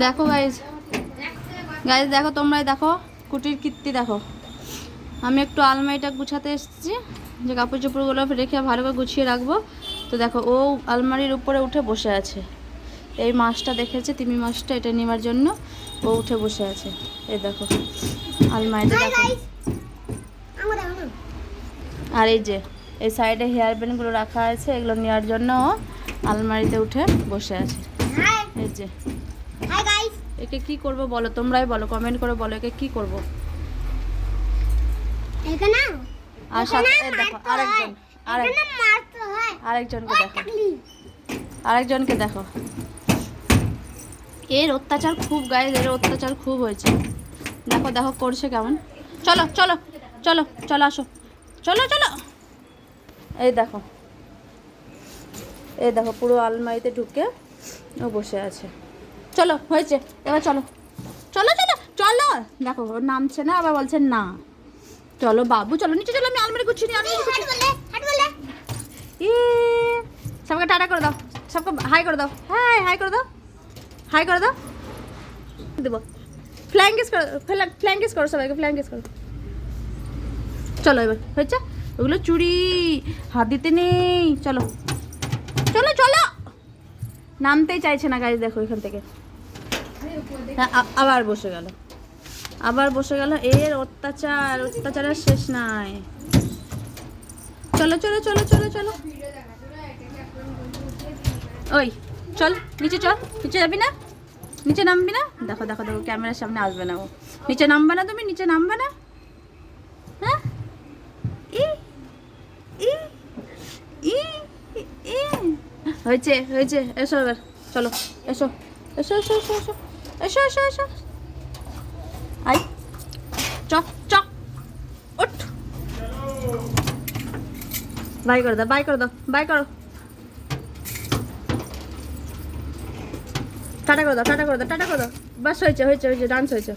দেখো guys guys দেখো তোমরাই দেখো কুটির কীর্তি দেখো। আমি একটু আলমারিটা গুছাতে এসেছি যে কাপড় চোপড়গুলো রেখে ভালো করে গুছিয়ে রাখব। তো দেখো ও আলমারির উপরে উঠে বসে আছে। এই মাছটা দেখেছে তিমি মাছটা এটা নেওয়ার জন্য ও উঠে বসে আছে। এই দেখো আলমারিটা দেখো। আর এই যে এই সাইডে হেয়ার ব্যান্ডগুলো রাখা আছে এগুলো নেওয়ার জন্য ও আলমারিতে উঠে বসে আছে। এই যে একে কি করব বলো? তোমরাই বলো কমেন্ট করে বলো একে কি করব? আর সাথে দেখো আরেকজন হয়। আরেকজনকে দেখো। আরেকজনকে দেখো। এর অত্যাচার খুব গায়ে এর অত্যাচার খুব হয়েছে। দেখো দেখো করছে কেমন। চলো চলো চলো চলো আসো। চলো চলো। এই দেখো। এই দেখো পুরো আলমারিতে ঢুকে ও বসে আছে। চলো হয়েছে। এবার চলো। চলো চলো চলো। দেখো ও নামছে না আবার বলছে না। চলো বাবু চলো নিচে চলো আমি আলমারি গুছিয়ে নিই আলমারি গুছিয়ে হাট বলে হাট বলে ই সবকে টাটা করে দাও। সবকে হাই করে দাও। হাই হাই করে দাও। হাই করে দাও। দেবো। ফ্ল্যাঙ্কিস করো ফ্ল্যাঙ্কিস করো সবাইকে ফ্ল্যাঙ্কিস করো। চলো এবার হয়েছে? ওগুলো চুড়ি হাত দিতে নেই। চলো। চলো চলো। নামতেই চাইছে না গাড়ি দেখো এখান থেকে। আবার বসে গেল। আবার বসে গেল। এর অত্যাচার, অত্যাচারের শেষ নাই। চলো চলো চলো চলো চলো। ওই, চল, নিচে চল। নিচে যাবি না? নিচে নামবি না? দেখো দেখো দেখো, ক্যামেরার সামনে আসবে না ও। নিচে নামবে না তুমি? নিচে নামবে না? হ্যাঁ? হয়েছে হয়েছে। এসো এবার। চলো, এসো। এসো এসো এসো এসো। এসো এসো এসো আই চ চ। উঠ। বাই করে দাও, বাই করে দাও, বাই করো। টাটা করে দাও, টাটা করে দাও, টাটা করে দাও। বাস, হয়েছে হয়েছে হয়েছে, ডান্স হয়েছে।